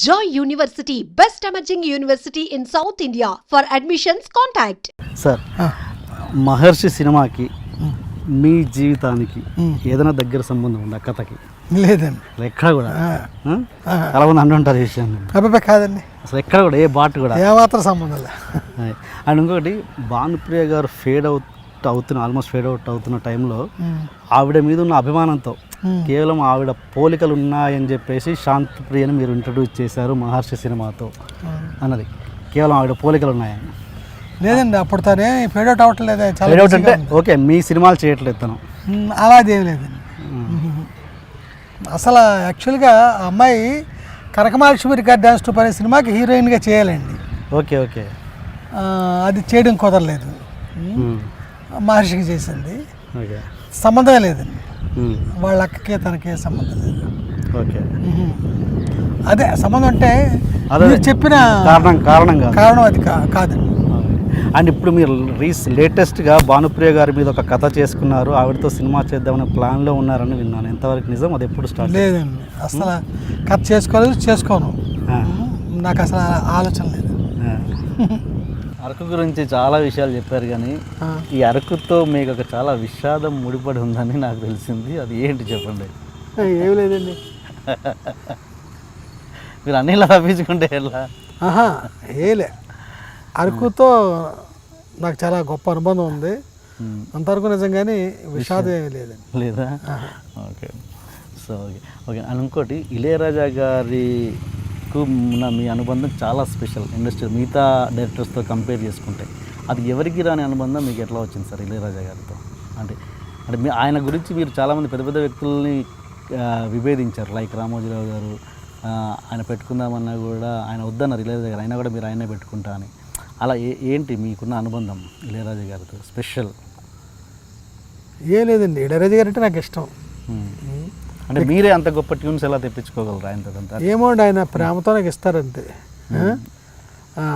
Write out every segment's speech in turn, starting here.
Joy University, best emerging university in South India. For admissions, contact. Sir Maharshi సినిమాకి మీ జీవితానికి ఏదైనా దగ్గర సంబంధం ఉందా కథకి? లేదండి. ఎక్కడ కూడా. చాలా మంది అంటుంటారు విషయాన్ని. అబ్బాయి కాదండి. అసలు ఎక్కడ కూడా ఏ బాట్ కూడా. ఏమాత్రం సంబంధం లేదు. అండ్ ఇంకొకటి భానుప్రియ గారు ఫేడ్ అవుట్ అవుతున్న ఆల్మోస్ట్ ఫేడ్ అవుట్ అవుతున్న టైంలో ఆవిడ మీద ఉన్న అభిమానంతో కేవలం ఆవిడ పోలికలు ఉన్నాయని చెప్పేసి శాంతి ప్రియని మీరు ఇంట్రడ్యూస్ చేశారు మహర్షి సినిమాతో అన్నది. కేవలం ఆవిడ పోలికలు ఉన్నాయని లేదండి అప్పుడు తనే ఫేడ్ అవుట్ అవ్వట్లేదు చాలా ఫేడ్ అవుట్ అంటే. ఓకే మీ సినిమాలు చేయట్లేదు తను. అలాదేం లేదండి. అసలు యాక్చువల్గా అమ్మాయి కనకమహాలక్ష్మి రికార్డ్ డ్యాన్స్ టూప్ అనే సినిమాకి హీరోయిన్గా చేయాలండి. Okay okay. అది చేయడం కుదరలేదు. మహర్షికి చేసింది. ఓకే. సంబంధమే లేదండి. వాళ్ళ అక్కకే తనకే సంబంధం లేదు. ఓకే. అదే సంబంధం అంటే చెప్పిన కారణం కారణం కాదు. కారణం అది కా- కాదండి అండ్ ఇప్పుడు మీరు రీస్ లేటెస్ట్గా భానుప్రియ గారి మీద ఒక కథ చేసుకున్నారు. ఆవిడతో సినిమా చేద్దామనే ప్లాన్లో ఉన్నారని విన్నాను. ఎంతవరకు నిజం? అది ఎప్పుడు స్టార్ట్ లేదండి. అసలు కథ చేసుకోలేదు చేసుకోను. నాకు అసలు ఆలోచన లేదు. అరకు గురించి చాలా విషయాలు చెప్పారు కానీ. ఈ అరకుతో మీకు ఒక చాలా విషాదం ముడిపడి ఉందని నాకు తెలిసింది. అది ఏంటి చెప్పండి? ఏమి లేదండి. మీరు అన్ని ఇలా తప్పించుకుంటే ఎలా? ఏలే అరకుతో నాకు చాలా గొప్ప అనుబంధం ఉంది. అంతవరకు నిజంగానే విషాదం ఏమీ లేదండి. లేదా? Okay. So okay. Okay. And ఇంకోటి ఇళయరాజా గారికి ఉన్న మీ అనుబంధం చాలా స్పెషల్ ఇండస్ట్రీ మిగతా డైరెక్టర్స్తో కంపేర్ చేసుకుంటే. అది ఎవరికి రాని అనుబంధం మీకు ఎట్లా వచ్చింది సార్ ఇళయరాజా గారితో? అంటే అంటే మీ ఆయన గురించి మీరు చాలామంది పెద్ద పెద్ద వ్యక్తుల్ని విభేదించారు. లైక్ రామోజీరావు గారు ఆయన పెట్టుకుందామన్నా కూడా ఆయన వద్దన్నారు ఇళయరాజా గారు. అయినా కూడా మీరు ఆయనే పెట్టుకుంటా అని. అలా ఏ ఏంటి మీకున్న అనుబంధం ఇళయరాజా గారితో? స్పెషల్? ఏం లేదండి. ఇడరాజు గారు అంటే నాకు ఇష్టం. అంటే మీరే అంత గొప్ప ట్యూన్స్ ఎలా తెప్పించుకోగలరు ఆయనతో అంతా ఏమో ఆయన ప్రేమతో నాకు ఇస్తారంతే.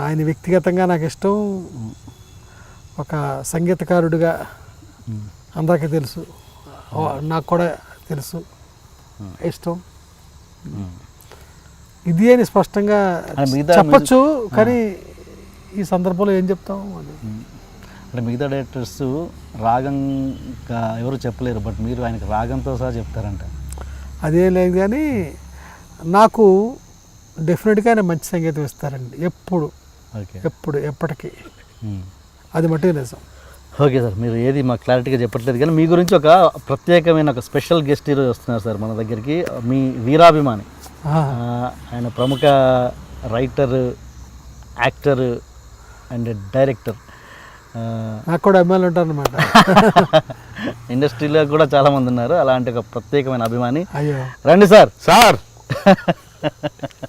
ఆయన వ్యక్తిగతంగా నాకు ఇష్టం. ఒక సంగీతకారుడిగా అందరికీ తెలుసు. నాకు కూడా తెలుసు. ఇష్టం. ఇది అని స్పష్టంగా చెప్పచ్చు కానీ ఈ సందర్భంలో ఏం చెప్తాం అని. అంటే మిగతా డైరెక్టర్స్ రాగం ఎవరు చెప్పలేరు బట్ మీరు ఆయనకి రాగంతో సహా చెప్తారంట. అదేం లేదు కానీ నాకు డెఫినెట్గా ఆయన మంచి సంగీతం ఇస్తారండి ఎప్పుడు. ఓకే. ఎప్పుడు ఎప్పటికీ. అది మట్టుకు నిజం. ఓకే సార్ మీరు ఏది మాకు క్లారిటీగా చెప్పట్లేదు కానీ మీ గురించి ఒక ప్రత్యేకమైన ఒక స్పెషల్ గెస్ట్ ఈరోజు వస్తున్నారు సార్ మన దగ్గరికి మీ వీరాభిమాని. ఆయన ప్రముఖ రైటర్ యాక్టర్ అండ్ డైరెక్టర్ నాకు కూడా అభిమానులు ఉంటారు అనమాట ఇండస్ట్రీలో కూడా చాలామంది ఉన్నారు. అలాంటి ఒక ప్రత్యేకమైన అభిమాని. అయ్యో. రండి సార్. సార్!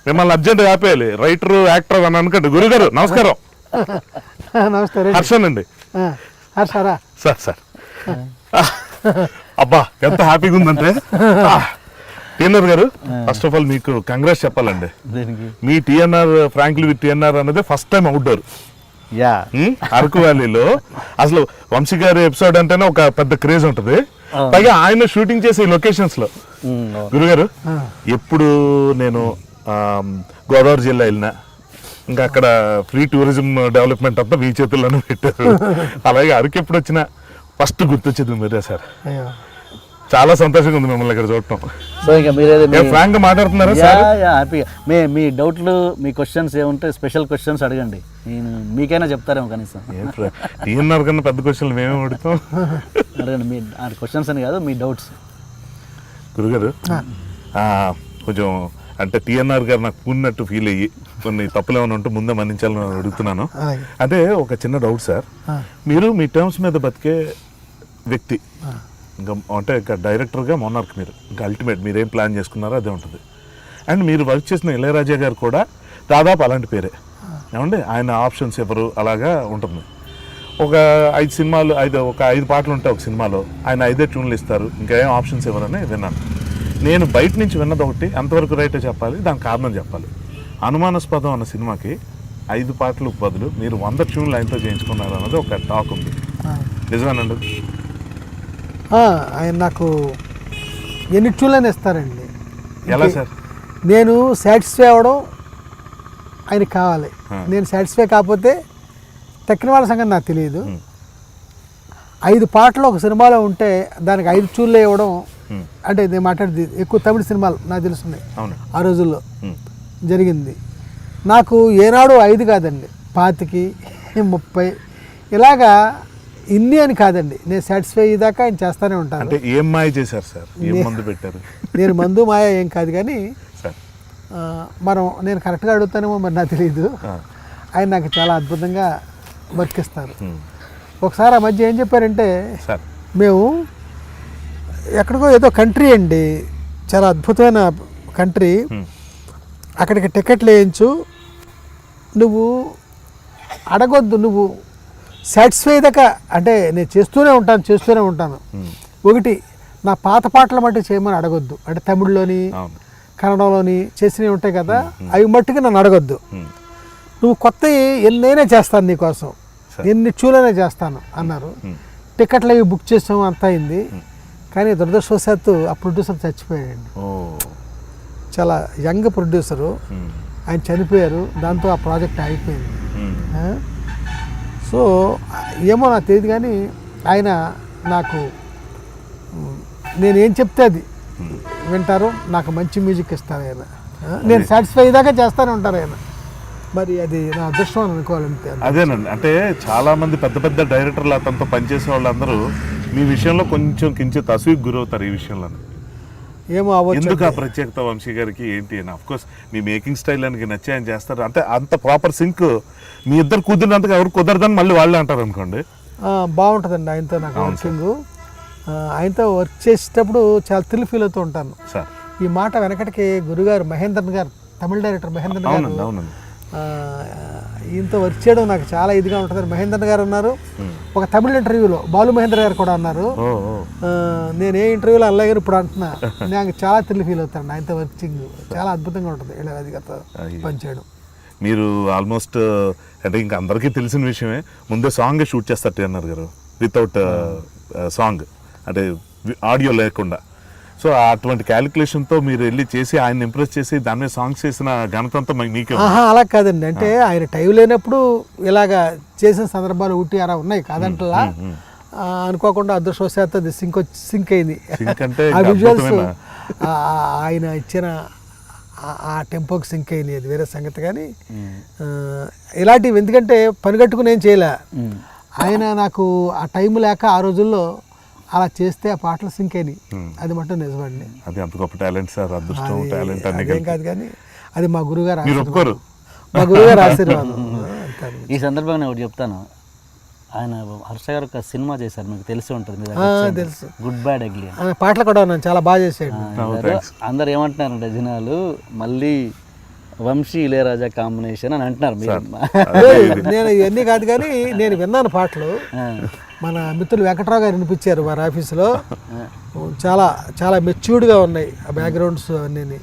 మిమ్మల్ని అర్జెంట్ ఆపేయాలి. రైటర్ యాక్టర్ అని అనుకోండి. గురుగారు నమస్కారం. నమస్తే. హర్షన్ అండి. సార్. సార్ అబ్బా ఎంత హ్యాపీగా ఉందంటే. టీఎన్ఆర్ గారు ఫస్ట్ ఆఫ్ ఆల్ మీకు కంగ్రాట్స్ చెప్పాలండి. దీనికి? మీ టీఎన్ఆర్ ఫ్రాంక్లీ విత్ టీఎన్ఆర్ అనేది first time outdoor yeah. Araku వ్యాలీలో. అసలు వంశీ గారి ఎపిసోడ్ అంటేనే ఒక పెద్ద క్రేజ్ ఉంటది. పైగా ఆయన షూటింగ్ చేసే లొకేషన్స్లో. గురుగారు ఎప్పుడు నేను గోదావరి జిల్లా వెళ్ళినా. ఇంకా అక్కడ ఫ్రీ టూరిజం డెవలప్మెంట్ అంతా మీ చేతుల్లోనే పెట్టారు. అలాగే అరకు ఎప్పుడు వచ్చినా? ఫస్ట్ గుర్తొచ్చేది మీరే సార్. చాలా సంతోషంగా ఉంది మిమ్మల్ని ఇక్కడ చూడటం. సో ఇంకా మీరేదో ఫ్రాంక్గా మాట్లాడుతున్నారా సార్ యా, హ్యాపీగా. మీ మీ డౌట్లు మీ క్వశ్చన్స్ ఏముంటే స్పెషల్ క్వశ్చన్స్ అడగండి. నేను మీకైనా చెప్తారేమో కనీసం. టీఎన్ఆర్ కన్నా పెద్ద క్వశ్చన్లు మేమే అడుగుతాం. అడగండి మీ క్వశ్చన్స్ అని కాదు మీ డౌట్స్ గురుగారు ఆ, కొంచెం అంటే టీఎన్ఆర్ గారు నాకు పూన్నట్టు ఫీల్ అయ్యి కొన్ని తప్పులు ఏమైనా ఉంటే ముందే మన్నించాలని అడుగుతున్నాను. అదే ఒక చిన్న డౌట్ సార్ మీరు మీ టర్మ్స్ మీద బతికే వ్యక్తి. ఇంకా అంటే ఇంకా డైరెక్టర్గా మొన్నార్క్ మీరు. ఇంకా అల్టిమేట్ మీరు ఏం ప్లాన్ చేసుకున్నారో అదే ఉంటుంది. అండ్ మీరు వర్క్ చేసిన ఇళయరాజా గారు కూడా దాదాపు అలాంటి పేరే. ఏమండి? ఆయన ఆప్షన్స్ ఎవరు అలాగా ఉంటుంది. ఒక ఐదు సినిమాలు ఐదు ఒక ఐదు పాటలు ఉంటాయి ఒక సినిమాలో. ఆయన ఐదే ట్యూన్లు ఇస్తారు. ఇంకా ఏం ఆప్షన్స్ ఎవరని విన్నాను. నేను బయట నుంచి విన్నది ఒకటి ఎంతవరకు రైటో చెప్పాలి దానికి కారణం చెప్పాలి. అనుమానాస్పదం అన్న సినిమాకి ఐదు పాటలు బదులు మీరు వంద ట్యూన్లు ఆయనతో చేయించుకున్నారు అన్నది ఒక టాక్ ఉంది. నిజమేనండి? ఆయన నాకు ఎన్ని ట్యూన్లని ఇస్తారండి? ఎలా సార్? నేను సాటిస్ఫై అవ్వడం ఆయనకి కావాలి. నేను సాటిస్ఫై కాకపోతే తక్కిన వాళ్ళ సంగతి నాకు తెలియదు. ఐదు పాటలు ఒక సినిమాలో ఉంటే దానికి ఐదు చూళ్ళు ఇవ్వడం అంటే నేను మాట్లాడేది ఎక్కువ తమిళ సినిమాలు నాకు తెలుస్తున్నాయి ఆ రోజుల్లో. జరిగింది. నాకు ఏనాడు ఐదు కాదండి. పాతికి ముప్పై. ఇలాగా ఇన్ని అని కాదండి. నేను సాటిస్ఫై అయ్యేదాకా ఆయన చేస్తూనే ఉంటాను అంటే ఏం మాయ చేశారు సార్. ఏం మందు పెట్టారు? నేను మందు మాయ ఏం కాదు కానీ మనం నేను కరెక్ట్గా అడుగుతానేమో మరి నాకు తెలియదు. ఆయన నాకు చాలా అద్భుతంగా ఉమ్. ఒకసారి ఆ మధ్య ఏం చెప్పారంటే సార్. మేము ఎక్కడికో ఏదో కంట్రీ అండి. చాలా అద్భుతమైన కంట్రీ. అక్కడికి టికెట్లు వేయించు నువ్వు అడగొద్దు నువ్వు సాటిస్ఫై దాకా అంటే నేను చేస్తూనే ఉంటాను చేస్తూనే ఉంటాను. ఒకటి నా పాత పాటలు మట్టి చేయమని అడగొద్దు. అంటే తమిళ్ళోని కన్నడంలోని చేసినవి ఉంటాయి కదా అవి మట్టుకు నన్ను అడగొద్దు. నువ్వు కొత్త ఎన్నైనా చేస్తాను నీకోసం ఎన్ని చూలైనా చేస్తాను అన్నారు. టికెట్లు అవి బుక్ చేసాము అంతా అయింది. కానీ దురదృష్టవశాత్తు ఆ ప్రొడ్యూసర్ చచ్చిపోయాడు ఓ. చాలా యంగ్ ప్రొడ్యూసరు. ఆయన చనిపోయారు. దాంతో ఆ ప్రాజెక్ట్ ఆగిపోయింది. ఆ? సో ఏమో నాకు తెలియదు కానీ ఆయన నాకు నేను ఏం చెప్తే అది. వింటారు నాకు మంచి మ్యూజిక్ ఇస్తారు ఆయన? నేను సాటిస్ఫై అయ్యేదాకా చేస్తానే ఉంటారు ఆయన. మరి అది నా అదృష్టం అని అనుకోవాలంతే అదేనండి. అంటే చాలా మంది పెద్ద పెద్ద డైరెక్టర్లు అతనితో పనిచేసే వాళ్ళందరూ మీ విషయంలో కొంచెం కించిత్ అసూయకు గురవుతారు ఈ విషయంలో ఏమో అవ్వచ్చు ఎందుకు ఆ ప్రత్యేకత వంశీ గారికి ఏంటి అని? కోర్స్ మీ మేకింగ్ స్టైల్ అని నచ్చి ఆయన చేస్తారు. అంటే అంత ప్రాపర్ సింక్ మీ ఇద్దరు కుదిరినంతగా ఎవరు కుదరదని మళ్ళీ వాళ్ళే అంటారు అనుకోండి. బాగుంటుందండి ఆయనతో నాకు వర్కింగ్. ఆయనతో వర్క్ చేసేటప్పుడు చాలా థ్రిల్ ఫీల్ అవుతూ ఉంటాను. సార్. ఈ మాట వెనకటికి గురుగారు మహేంద్రన్ గారు తమిళ డైరెక్టర్ మహేంద్రన్ గారు ఈయనతో వర్క్ చేయడం నాకు చాలా ఇదిగా ఉంటుంది. మహేంద్రన్ గారు ఉన్నారు. ఒక తమిళ ఇంటర్వ్యూలో బాలు మహేంద్ర గారు కూడా అన్నారు నేను ఏ ఇంటర్వ్యూలో అల్లయ్య గారు ఇప్పుడు అంటున్నా. నాకు చాలా థ్రిల్ ఫీల్ అవుతాను. ఆయనతో వర్కింగ్ చాలా అద్భుతంగా ఉంటుంది. ఇళయరాజు గారితో. పనిచేయడం మీరు ఆల్మోస్ట్ అంటే ఇంకా అందరికీ తెలిసిన విషయమే ముందే సాంగ్ షూట్ చేస్తారు అన్నారు గారు వితౌట్ సాంగ్. అంటే ఆడియో లేకుండా. సో అటువంటి క్యాలిక్యులేషన్తో మీరు వెళ్ళి చేసి ఆయన ఇంప్రెస్ చేసి దాని మీద సాంగ్స్ చేసిన ఘనత అంతా మీ- మీకే అలా కాదండి. అంటే ఆయన టైం లేనప్పుడు ఇలాగా చేసిన సందర్భాలు ఉట్టి అలా ఉన్నాయి కాదంటలా. అనుకోకుండా అదృష్టవశాత్తు అది సింక్ వచ్చి సింక్ అయింది. ఆ విజువల్స్ ఆయన ఇచ్చిన ఆ- టెంపోకి సింక్ అయింది. అది వేరే సంగతి కానీ ఇలాంటివి ఎందుకంటే పని కట్టుకుని ఏం చేయలే. ఆయన నాకు ఆ టైం లేక ఆ రోజుల్లో అలా చేస్తే ఆ పాటలు సింక్ అయినాయి. అది మటుం నిజమండి. అది అంత గొప్ప టాలెంట్ సార్ అదృష్టం అది- టాలెంట్ అన్ని. కాదు కానీ అది మా గురుగారు మా గురుగారు ఆశీర్వాదం. ఈ సందర్భంగా నేను ఒకటి చెప్తాను. ఆయన హర్ష గారు ఒక సినిమా చేశారు మీకు తెలిసి ఉంటుంది. తెలుసు. గుడ్ బ్యాడ్ అగ్లీ పాటలు కూడా నన్ను చాలా బాగా చేసాడు అందరూ ఏమంటున్నారంటే జనాలు మళ్ళీ వంశీ ఇళయరాజా కాంబినేషన్ అని అంటున్నారు మీరు. నేను ఇవన్నీ కాదు కానీ నేను విన్నాను పాటలు. మన మిత్రులు వెంకట్రావు గారు వినిపించారు వారి ఆఫీసులో. చాలా చాలా మెచ్యూర్డ్గా ఉన్నాయి ఆ బ్యాక్గ్రౌండ్స్ అన్నీ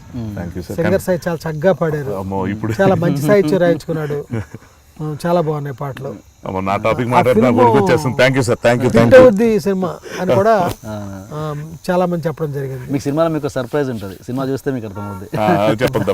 సింగర్ సాయి చాలా చక్కగా పాడారు. అమ్మో ఇప్పుడు చాలా మంచి సాహిత్యం రాయించుకున్నాడు. చాలా బాగున్నాయి పాటలు. నా topic thank you sir thank you thank you cinema అని కూడా చాలా మంది చెప్పడం జరిగింది. మీకు సినిమాలో మీకు సర్ప్రైజ్ ఉంటుంది. సినిమా చూస్తే మీకు అర్థమవుద్ది. చెప్పండి.